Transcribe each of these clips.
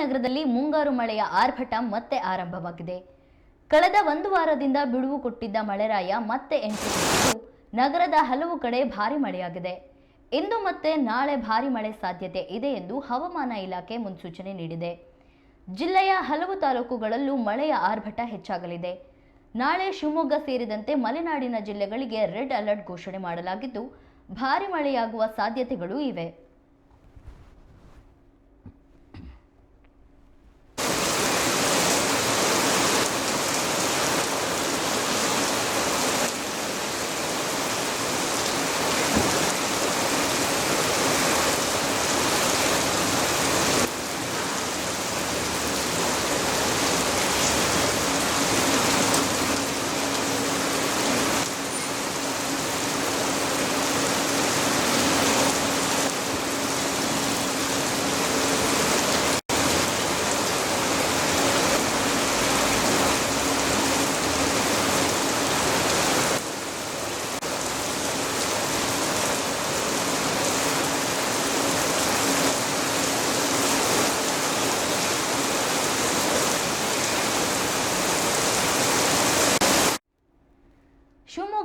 ನಗರದಲ್ಲಿ ಮುಂಗಾರು ಮಳೆಯ ಆರ್ಭಟ ಮತ್ತೆ ಆರಂಭವಾಗಿದೆ. ಕಳೆದ ಒಂದು ವಾರದಿಂದ ಬಿಡುವು ಕೊಟ್ಟಿದ್ದ ಮಳೆರಾಯ ಮತ್ತೆ ಕೊಟ್ಟಿದ್ದು, ನಗರದ ಹಲವು ಕಡೆ ಭಾರಿ ಮಳೆಯಾಗಿದೆ. ಇಂದು ಮತ್ತೆ ನಾಳೆ ಭಾರಿ ಮಳೆ ಸಾಧ್ಯತೆ ಇದೆ ಎಂದು ಹವಾಮಾನ ಇಲಾಖೆ ಮುನ್ಸೂಚನೆ ನೀಡಿದೆ. ಜಿಲ್ಲೆಯ ಹಲವು ತಾಲೂಕುಗಳಲ್ಲೂ ಮಳೆಯ ಆರ್ಭಟ ಹೆಚ್ಚಾಗಲಿದೆ. ನಾಳೆ ಶಿವಮೊಗ್ಗ ಸೇರಿದಂತೆ ಮಲೆನಾಡಿನ ಜಿಲ್ಲೆಗಳಿಗೆ ರೆಡ್ ಅಲರ್ಟ್ ಘೋಷಣೆ ಮಾಡಲಾಗಿದ್ದು, ಭಾರಿ ಮಳೆಯಾಗುವ ಸಾಧ್ಯತೆಗಳೂ ಇವೆ.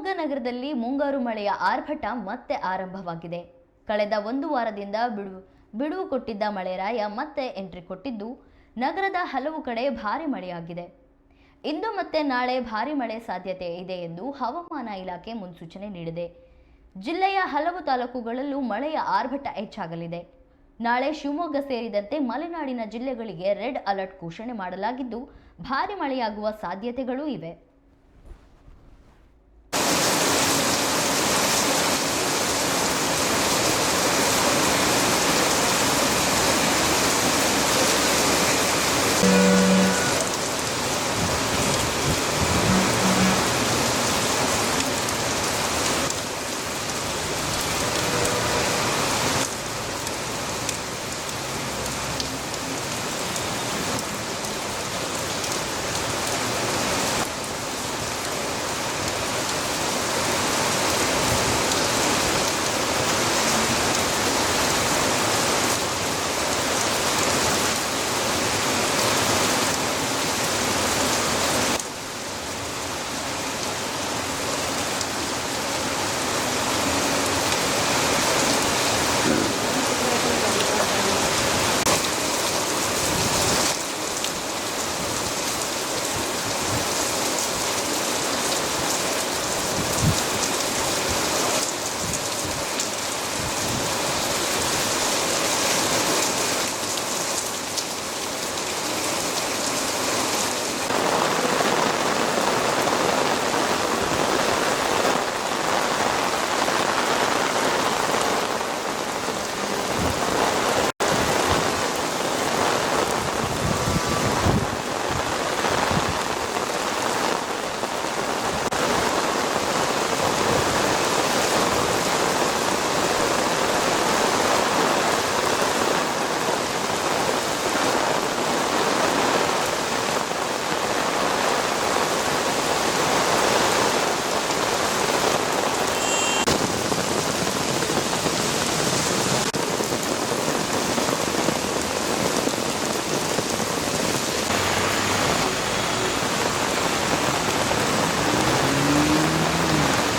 ಶಿವಮೊಗ್ಗ ನಗರದಲ್ಲಿ ಮುಂಗಾರು ಮಳೆಯ ಆರ್ಭಟ ಮತ್ತೆ ಆರಂಭವಾಗಿದೆ. ಕಳೆದ ಒಂದು ವಾರದಿಂದ ಬಿಡು, ಬಿಡುವು ಕೊಟ್ಟಿದ್ದ ಮಳೆರಾಯ ಮತ್ತೆ ಎಂಟ್ರಿ ಕೊಟ್ಟಿದ್ದು, ನಗರದ ಹಲವು ಕಡೆ ಭಾರಿ ಮಳೆಯಾಗಿದೆ. ಇಂದು ಮತ್ತೆ ನಾಳೆ ಭಾರಿ ಮಳೆ ಸಾಧ್ಯತೆ ಇದೆ ಎಂದು ಹವಾಮಾನ ಇಲಾಖೆ ಮುನ್ಸೂಚನೆ ನೀಡಿದೆ. ಜಿಲ್ಲೆಯ ಹಲವು ತಾಲೂಕುಗಳಲ್ಲೂ ಮಳೆಯ ಆರ್ಭಟ ಹೆಚ್ಚಾಗಲಿದೆ. ನಾಳೆ ಶಿವಮೊಗ್ಗ ಸೇರಿದಂತೆ ಮಲೆನಾಡಿನ ಜಿಲ್ಲೆಗಳಿಗೆ ರೆಡ್ ಅಲರ್ಟ್ ಘೋಷಣೆ ಮಾಡಲಾಗಿದ್ದು, ಭಾರಿ ಮಳೆಯಾಗುವ ಸಾಧ್ಯತೆಗಳೂ ಇವೆ.